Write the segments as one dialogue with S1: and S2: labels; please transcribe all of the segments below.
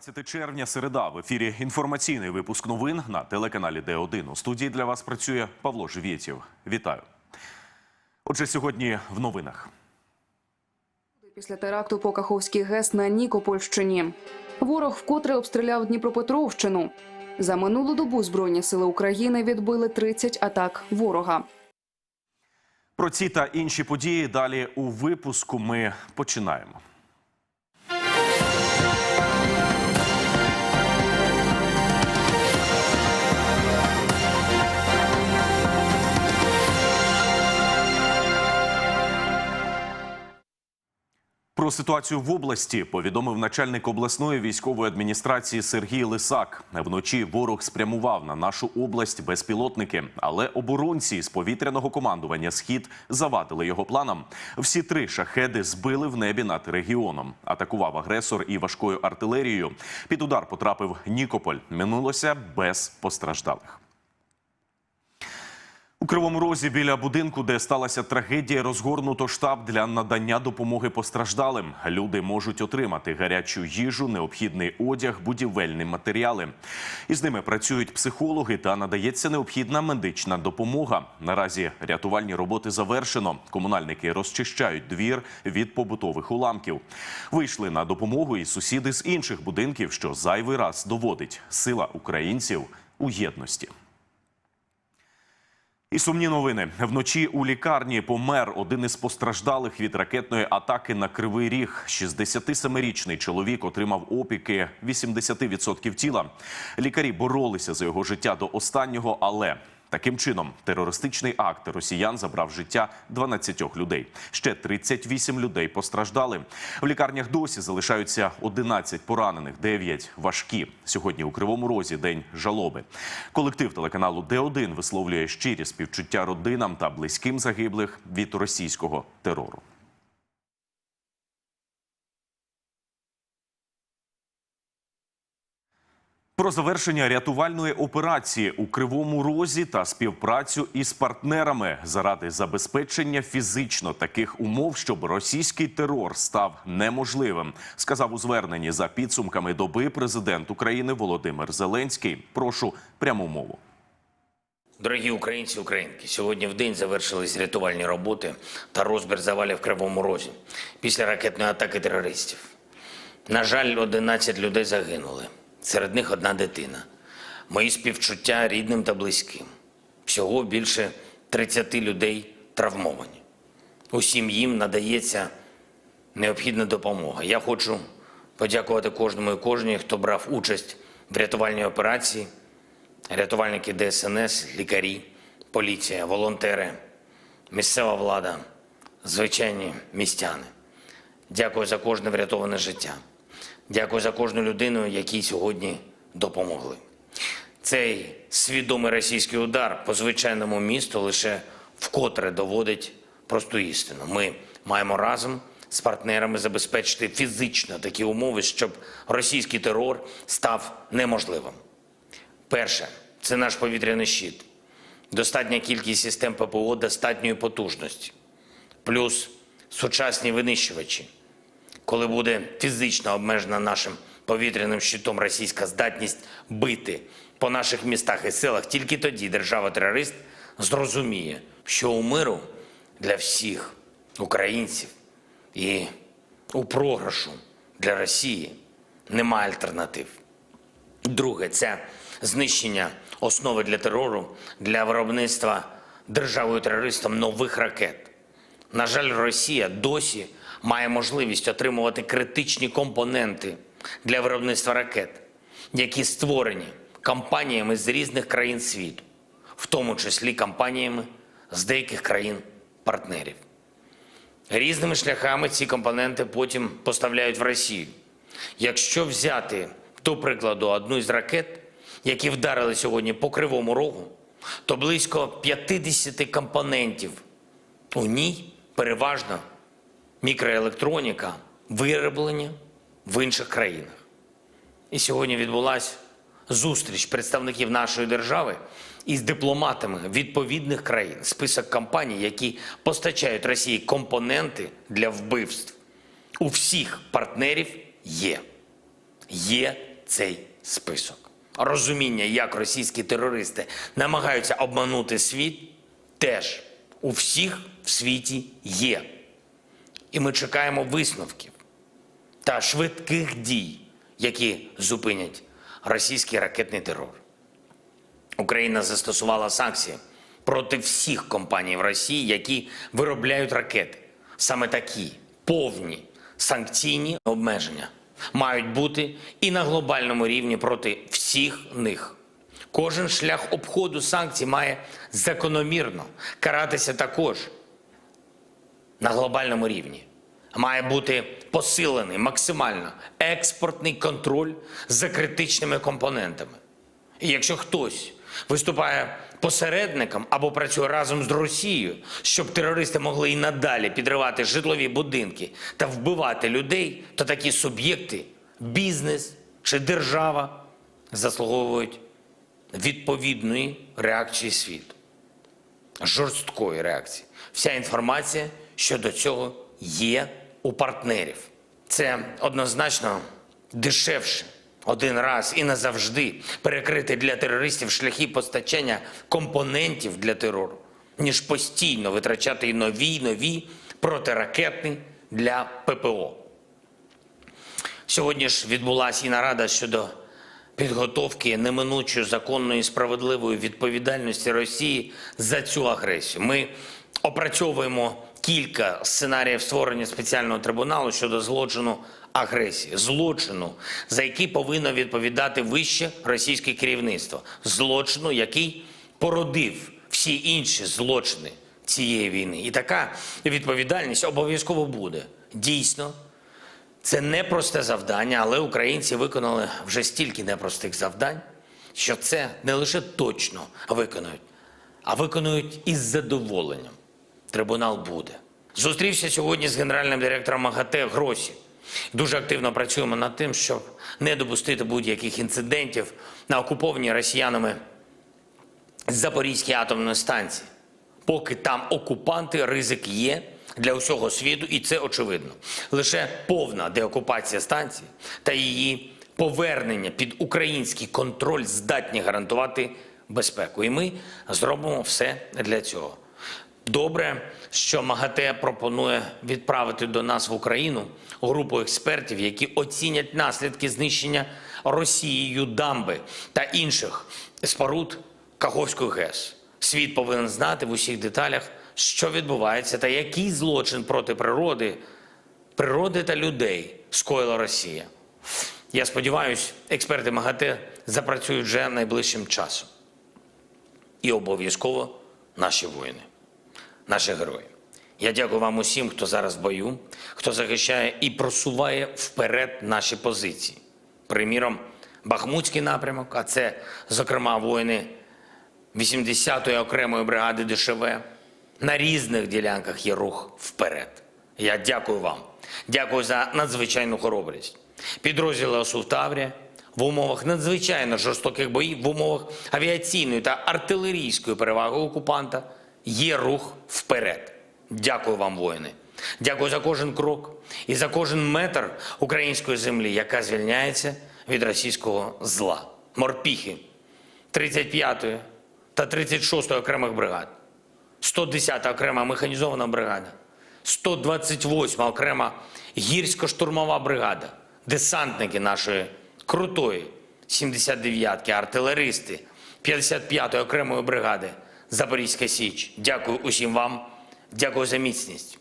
S1: 15 червня, середа. В ефірі інформаційний випуск новин на телеканалі Д1. У студії для вас працює Павло Живєтєв. Вітаю. Отже, сьогодні в новинах.
S2: Після теракту по Каховський ГЕС на Нікопольщині. Ворог вкотре обстріляв Дніпропетровщину. За минулу добу Збройні сили України відбили 30 атак ворога.
S1: Про ці та інші події далі у випуску ми починаємо. Ситуацію в області повідомив начальник обласної військової адміністрації Сергій Лисак. Вночі ворог спрямував на нашу область безпілотники, але оборонці з повітряного командування Схід завадили його планам. Всі три шахеди збили в небі над регіоном. Атакував агресор і важкою артилерією. Під удар потрапив Нікополь. Минулося без постраждалих. У Кривому Розі біля будинку, де сталася трагедія, розгорнуто штаб для надання допомоги постраждалим. Люди можуть отримати гарячу їжу, необхідний одяг, будівельні матеріали. Із ними працюють психологи та надається необхідна медична допомога. Наразі рятувальні роботи завершено. Комунальники розчищають двір від побутових уламків. Вийшли на допомогу і сусіди з інших будинків, що зайвий раз доводить сила українців у єдності. І сумні новини вночі у лікарні помер один із постраждалих від ракетної атаки на кривий ріг. 67-річний чоловік отримав опіки 80% тіла. Лікарі боролися за його життя до останнього, але таким чином терористичний акт росіян забрав життя 12 людей. Ще 38 людей постраждали. В лікарнях досі залишаються 11 поранених, 9 важкі. Сьогодні у Кривому Розі день жалоби. Колектив телеканалу Д1 висловлює щирі співчуття родинам та близьким загиблих від російського терору. Про завершення рятувальної операції у Кривому Розі та співпрацю із партнерами заради забезпечення фізично таких умов, щоб російський терор став неможливим, сказав у зверненні за підсумками доби президент України Володимир Зеленський. Прошу пряму мову.
S3: Дорогі українці, українки, сьогодні в день завершились рятувальні роботи та розбір завалів в Кривому Розі після ракетної атаки терористів. На жаль, 11 людей загинули. Серед них одна дитина. Мої співчуття рідним та близьким. Всього більше 30 людей травмовані. Усім їм надається необхідна допомога. Я хочу подякувати кожному і кожній, хто брав участь в рятувальній операції рятувальники ДСНС, лікарі, поліція, волонтери, місцева влада, звичайні містяни. Дякую за кожне врятоване життя. Дякую за кожну людину, якій сьогодні допомогли. Цей свідомий російський удар по звичайному місту лише вкотре доводить просту істину. Ми маємо разом з партнерами забезпечити фізично такі умови, щоб російський терор став неможливим. Перше це наш повітряний щит. Достатня кількість систем ППО достатньої потужності, плюс сучасні винищувачі. Коли буде фізично обмежена нашим повітряним щитом російська здатність бити по наших містах і селах, тільки тоді держава-терорист зрозуміє, що у миру для всіх українців і у програшу для Росії немає альтернатив. Друге це знищення основи для терору для виробництва державою терористом нових ракет. На жаль, Росія досі має можливість отримувати критичні компоненти для виробництва ракет, які створені компаніями з різних країн світу, в тому числі компаніями з деяких країн-партнерів. Різними шляхами ці компоненти потім поставляють в Росію. Якщо взяти, до прикладу, одну із ракет, які вдарили сьогодні по Кривому Рогу, то близько 50 компонентів у ній переважно мікроелектроніка вироблені в інших країнах. І сьогодні відбулася зустріч представників нашої держави із дипломатами відповідних країн, список компаній, які постачають Росії компоненти для вбивств. У всіх партнерів є. Є цей список. Розуміння, як російські терористи намагаються обманути світ, теж у всіх в світі є. І ми чекаємо висновків та швидких дій, які зупинять російський ракетний терор. Україна застосувала санкції проти всіх компаній в Росії, які виробляють ракети. Саме такі повні санкційні обмеження мають бути і на глобальному рівні проти всіх них. Кожен шлях обходу санкцій має закономірно каратися також на глобальному рівні. Має бути посилений максимально експортний контроль за критичними компонентами. І якщо хтось виступає посередником або працює разом з Росією, щоб терористи могли і надалі підривати житлові будинки та вбивати людей, то такі суб'єкти, бізнес чи держава заслуговують відповідної реакції світу жорсткої реакції. Вся інформація щодо цього є у партнерів. Це однозначно дешевше один раз і назавжди перекрити для терористів шляхи постачання компонентів для терору, ніж постійно витрачати і нові й нові протиракетні для ППО. Сьогодні ж відбулася і нарада щодо підготовки неминучої законної і справедливої відповідальності Росії за цю агресію. Ми опрацьовуємо кілька сценаріїв створення спеціального трибуналу щодо злочину агресії, злочину, за який повинно відповідати вище російське керівництво, злочину, який породив всі інші злочини цієї війни. І така відповідальність обов'язково буде. Дійсно, це непросте завдання, але українці виконали вже стільки непростих завдань, що це не лише точно виконують, а виконують із задоволенням. Трибунал буде. Зустрівся сьогодні з генеральним директором МАГАТЕ Гросі. Дуже активно працюємо над тим, щоб не допустити будь-яких інцидентів на окупованій росіянами Запорізькій атомної станції. Поки там окупанти, ризик є для усього світу, і це очевидно. Лише повна деокупація станції та її повернення під український контроль здатні гарантувати безпеку. І ми зробимо все для цього. Добре, що МАГАТЕ пропонує відправити до нас в Україну групу експертів, які оцінять наслідки знищення Росією дамби та інших споруд Каховської ГЕС. Світ повинен знати в усіх деталях, що відбувається та який злочин проти природи, природи та людей скоїла Росія. Я сподіваюся, експерти МАГАТЕ запрацюють вже найближчим часом. І обов'язково наші воїни наші герої. Я дякую вам усім, хто зараз в бою, хто захищає і просуває вперед наші позиції. Приміром, Бахмутський напрямок, а це, зокрема, воїни 80-ї окремої бригади ДШВ. На різних ділянках є рух вперед. Я дякую вам. Дякую за надзвичайну хоробрість. Підрозділи ОСУ Таврія в умовах надзвичайно жорстоких боїв, в умовах авіаційної та артилерійської переваги окупанта є рух вперед. Дякую вам, воїни. Дякую за кожен крок і за кожен метр української землі, яка звільняється від російського зла. Морпіхи 35-ї та 36-ї окремих бригад, 110-та окрема механізована бригада, 128-ма окрема гірсько-штурмова бригада, десантники нашої крутої 79-ки, артилеристи 55-ї окремої бригади, Запорізька Січ. Дякую усім вам, дякую за міцність.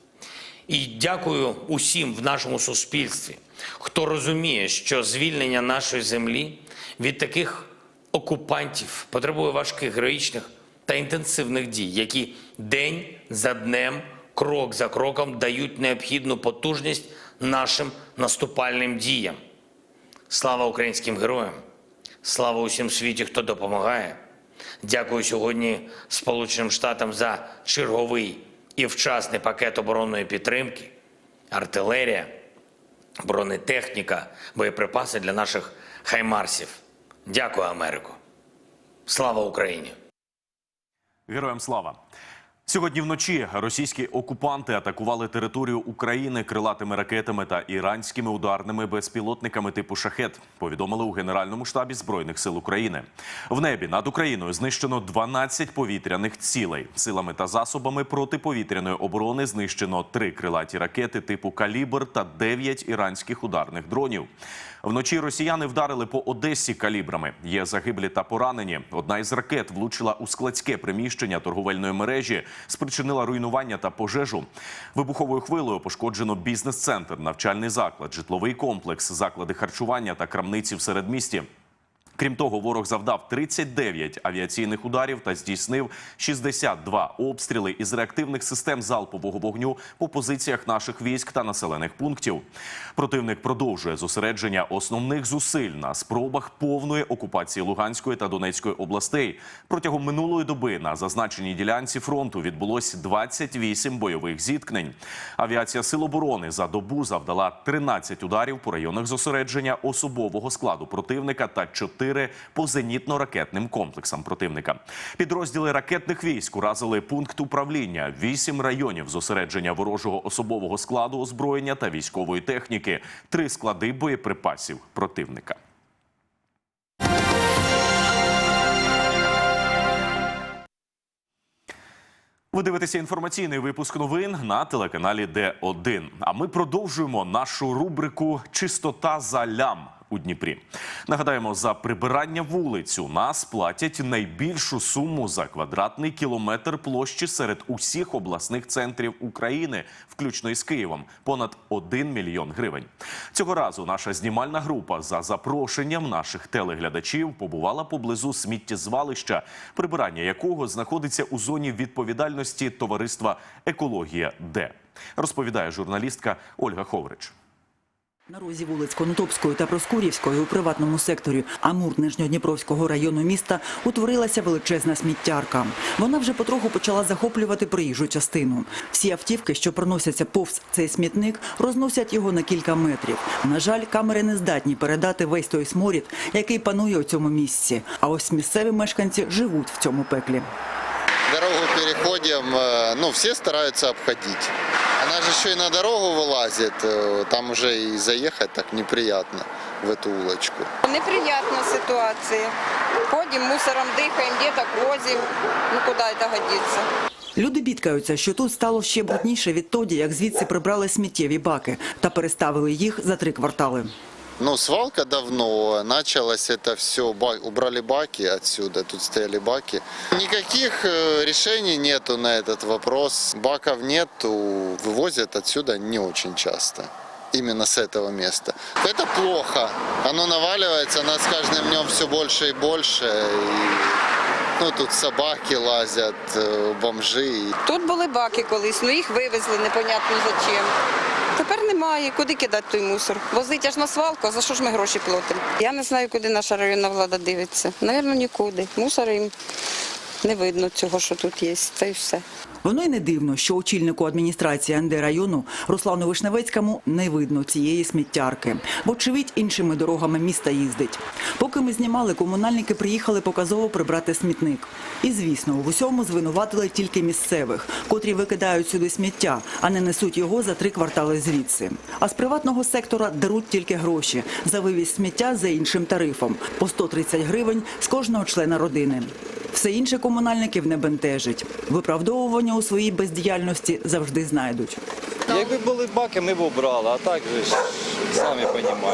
S3: І дякую усім в нашому суспільстві, хто розуміє, що звільнення нашої землі від таких окупантів потребує важких, героїчних та інтенсивних дій, які день за днем, крок за кроком дають необхідну потужність нашим наступальним діям. Слава українським героям! Слава усім світі, хто допомагає! Дякую сьогодні Сполученим Штатам за черговий і вчасний пакет оборонної підтримки, артилерія, бронетехніка, боєприпаси для наших хаймарсів. Дякую, Америку. Слава Україні!
S1: Героям слава! Сьогодні вночі російські окупанти атакували територію України крилатими ракетами та іранськими ударними безпілотниками типу шахет. Повідомили у Генеральному штабі збройних сил України. В небі над Україною знищено 12 повітряних цілей. Силами та засобами протиповітряної оборони знищено три крилаті ракети типу калібр та 9 іранських ударних дронів. Вночі росіяни вдарили по Одесі калібрами. Є загиблі та поранені. Одна із ракет влучила у складське приміщення торговельної мережі, спричинила руйнування та пожежу. Вибуховою хвилою пошкоджено бізнес-центр, навчальний заклад, житловий комплекс, заклади харчування та крамниці в середмісті. Крім того, ворог завдав 39 авіаційних ударів та здійснив 62 обстріли із реактивних систем залпового вогню по позиціях наших військ та населених пунктів. Противник продовжує зосередження основних зусиль на спробах повної окупації Луганської та Донецької областей. Протягом минулої доби на зазначеній ділянці фронту відбулось 28 бойових зіткнень. Авіація Сил оборони за добу завдала 13 ударів по районах зосередження особового складу противника та 4 по зенітно-ракетним комплексам противника. Підрозділи ракетних військ уразили пункт управління, 8 районів зосередження ворожого особового складу озброєння та військової техніки, три склади боєприпасів противника. Ви дивитеся інформаційний випуск новин на телеканалі Д1. А ми продовжуємо нашу рубрику Чистота за лям у Дніпрі. Нагадаємо, за прибирання вулиць у нас платять найбільшу суму за квадратний кілометр площі серед усіх обласних центрів України, включно із Києвом, понад 1 мільйон гривень. Цього разу наша знімальна група за запрошенням наших телеглядачів побувала поблизу сміттєзвалища, прибирання якого знаходиться у зоні відповідальності товариства Екологія Д. Розповідає журналістка Ольга Ховрич.
S4: На розі вулиць Конотопської та Проскурівської у приватному секторі Амур Нижньодніпровського району міста утворилася величезна сміттярка. Вона вже потроху почала захоплювати проїжджу частину. Всі автівки, що проносяться повз цей смітник, розносять його на кілька метрів. На жаль, камери не здатні передати весь той сморід, який панує у цьому місці. А ось місцеві мешканці живуть в цьому пеклі.
S5: Дорогу переходим, э, ну, все стараются обходить. Она же еще и на дорогу вылазит, э, там уже и заехать так неприятно в эту улочку.
S6: Неприятна ситуація. Ходимо, мусором дихаємо, діток возимо. Ну куди це годиться?
S4: Люди бідкаються, що тут стало ще брудніше відтоді, як звідси прибрали сміттєві баки та переставили їх за три квартали.
S5: Ну, свалка давно, началось это все, убрали баки отсюда, тут стояли баки. Никаких э, решений нету на этот вопрос, баков нету, вывозят отсюда не очень часто. Именно с этого места. Это плохо. Оно наваливается, нас с каждым днем все больше и больше. И, ну, тут собаки лазять, бомжі. бомжи.
S6: Тут були баки колись, але їх вивезли непонятно за чим. Тепер немає, куди кидати той мусор. Возить аж на свалку, а за що ж ми гроші платимо? Я не знаю, куди наша районна влада дивиться. Навірно, нікуди. Мусор їм не видно цього, що тут є, та й все.
S4: Воно й не дивно, що очільнику адміністрації НД району Руслану Вишневецькому не видно цієї сміттярки. Вочевидь, іншими дорогами міста їздить. Поки ми знімали, комунальники приїхали показово прибрати смітник. І, звісно, в усьому звинуватили тільки місцевих, котрі викидають сюди сміття, а не несуть його за три квартали звідси. А з приватного сектора даруть тільки гроші за вивіз сміття за іншим тарифом по 130 гривень з кожного члена родини. Все інше комунальників не бентежить. Виправдовування у своїй бездіяльності завжди знайдуть.
S7: Якби були баки, ми б обрали, а так же ж самі розуміємо.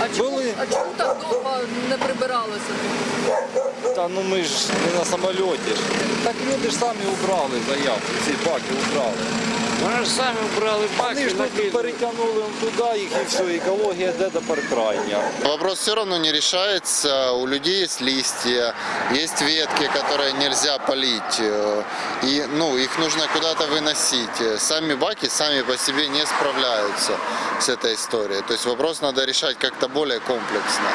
S8: А чому,
S7: Були.
S8: а чому так довго не прибиралося?
S7: Та ну ми ж не на самольоті ж. Так люди ж самі обрали заявку, ці баки убрали.
S9: Вони ж самі брали
S7: Вони
S9: баки,
S7: ж тут
S9: накинули.
S7: перетягнули туди їх і все, екологія де тепер крайня.
S5: Вопрос все равно не решается. У людей есть листья, есть ветки, которые нельзя полить. э, И ну, их нужно куда-то выносить. Э, Сами баки сами по себе не справляются с этой историей. То есть вопрос надо решать как-то более комплексно.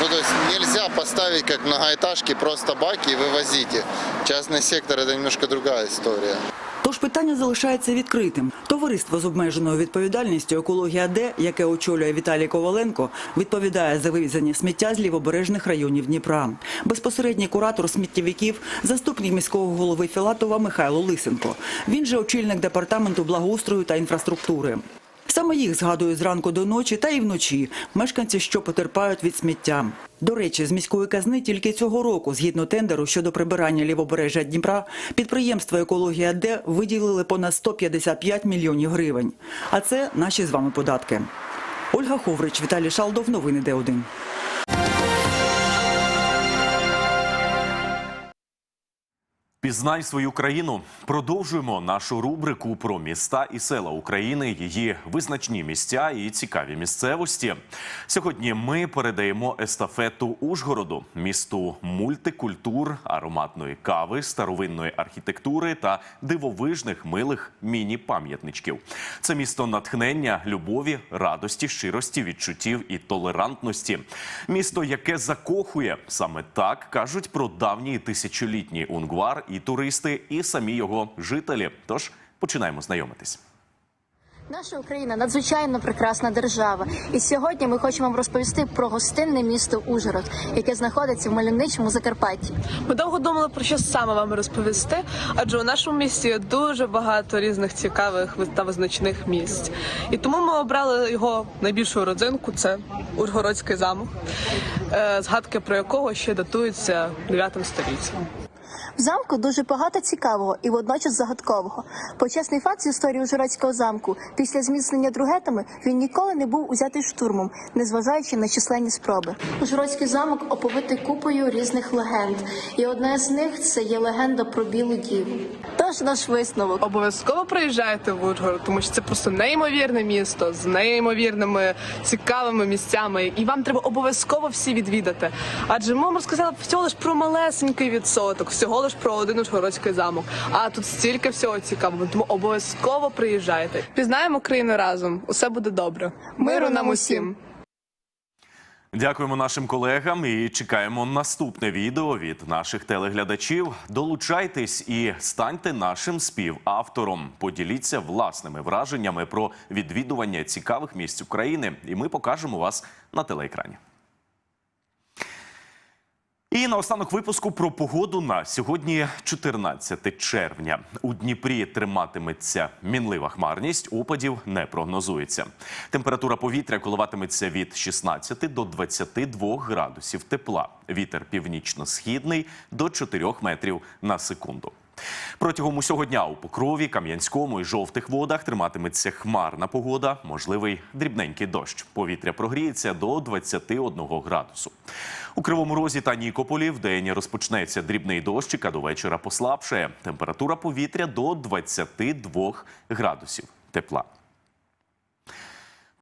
S5: Ну, то есть нельзя поставить как многоэтажки просто баки и вывозить их. Частный сектор это немножко другая история.
S4: Тож питання залишається відкритим. Товариство з обмеженою відповідальністю екологія Д, яке очолює Віталій Коваленко, відповідає за вивезення сміття з лівобережних районів Дніпра. Безпосередній куратор сміттєвиків, заступник міського голови Філатова Михайло Лисенко. Він же очільник департаменту благоустрою та інфраструктури. Саме їх згадую зранку до ночі та і вночі мешканці, що потерпають від сміття. До речі, з міської казни тільки цього року, згідно тендеру щодо прибирання лівобережжя Дніпра, підприємство Екологія Д виділили понад 155 мільйонів гривень. А це наші з вами податки. Ольга Ховрич, Віталій Шалдов. Новини Д1.
S1: Пізнай свою країну. Продовжуємо нашу рубрику про міста і села України, її визначні місця і цікаві місцевості. Сьогодні ми передаємо естафету Ужгороду, місту мультикультур, ароматної кави, старовинної архітектури та дивовижних милих міні-пам'ятничків. Це місто натхнення, любові, радості, щирості, відчуттів і толерантності. Місто, яке закохує саме так кажуть про давній тисячолітній унгвар і туристи, і самі його жителі. Тож починаємо знайомитись.
S10: Наша Україна надзвичайно прекрасна держава, і сьогодні ми хочемо вам розповісти про гостинне місто Ужгород, яке знаходиться в мальовничому Закарпатті.
S11: Ми довго думали про що саме вам розповісти, адже у нашому місті є дуже багато різних цікавих та визначних місць. І тому ми обрали його найбільшу родзинку це Ужгородський замок, е, згадки про якого ще датуються 9 століттям.
S10: В замку дуже багато цікавого і водночас загадкового. Почесний факт з історії Ужгородського замку після зміцнення другетами він ніколи не був узятий штурмом, незважаючи на численні спроби. Ужгородський замок оповитий купою різних легенд, і одна з них це є легенда про білу діву. Тож наш висновок.
S11: Обов'язково приїжджайте в Ужгород, тому що це просто неймовірне місто з неймовірними цікавими місцями, і вам треба обов'язково всі відвідати. Адже ми вам розказали всього лиш про малесенький відсоток, всього лиш про один Ужгородський замок. А тут стільки всього цікавого, тому обов'язково приїжджайте. Пізнаємо країну разом. Усе буде добре. Миру нам усім.
S1: Дякуємо нашим колегам і чекаємо наступне відео від наших телеглядачів. Долучайтесь і станьте нашим співавтором. Поділіться власними враженнями про відвідування цікавих місць України, і ми покажемо вас на телеекрані. І на останок випуску про погоду на сьогодні, 14 червня. У Дніпрі триматиметься мінлива хмарність, опадів не прогнозується. Температура повітря коливатиметься від 16 до 22 градусів тепла. Вітер північно-східний до 4 метрів на секунду. Протягом усього дня у Покрові, Кам'янському і жовтих водах триматиметься хмарна погода, можливий дрібненький дощ. Повітря прогріється до 21 градусу. У Кривому Розі та Нікополі в день розпочнеться дрібний дощик, а до вечора послабшає. Температура повітря до 22 градусів тепла.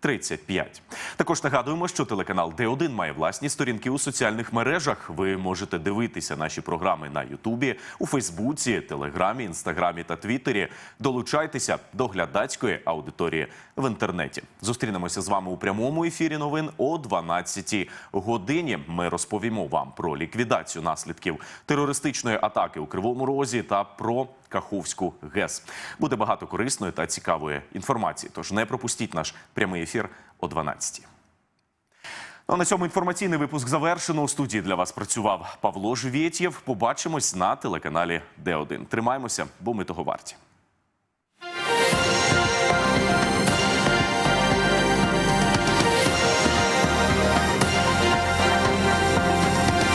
S1: 35. Також нагадуємо, що телеканал Д1 має власні сторінки у соціальних мережах. Ви можете дивитися наші програми на Ютубі, у Фейсбуці, Телеграмі, Інстаграмі та Твіттері. Долучайтеся до глядацької аудиторії в інтернеті. Зустрінемося з вами у прямому ефірі новин о 12 годині. Ми розповімо вам про ліквідацію наслідків терористичної атаки у Кривому Розі та про Каховську ГЕС. Буде багато корисної та цікавої інформації. Тож не пропустіть наш прямий ефір о 12. Ну, на цьому інформаційний випуск завершено. У студії для вас працював Павло Живєтєв. Побачимось на телеканалі Д1. Тримаємося, бо ми того варті.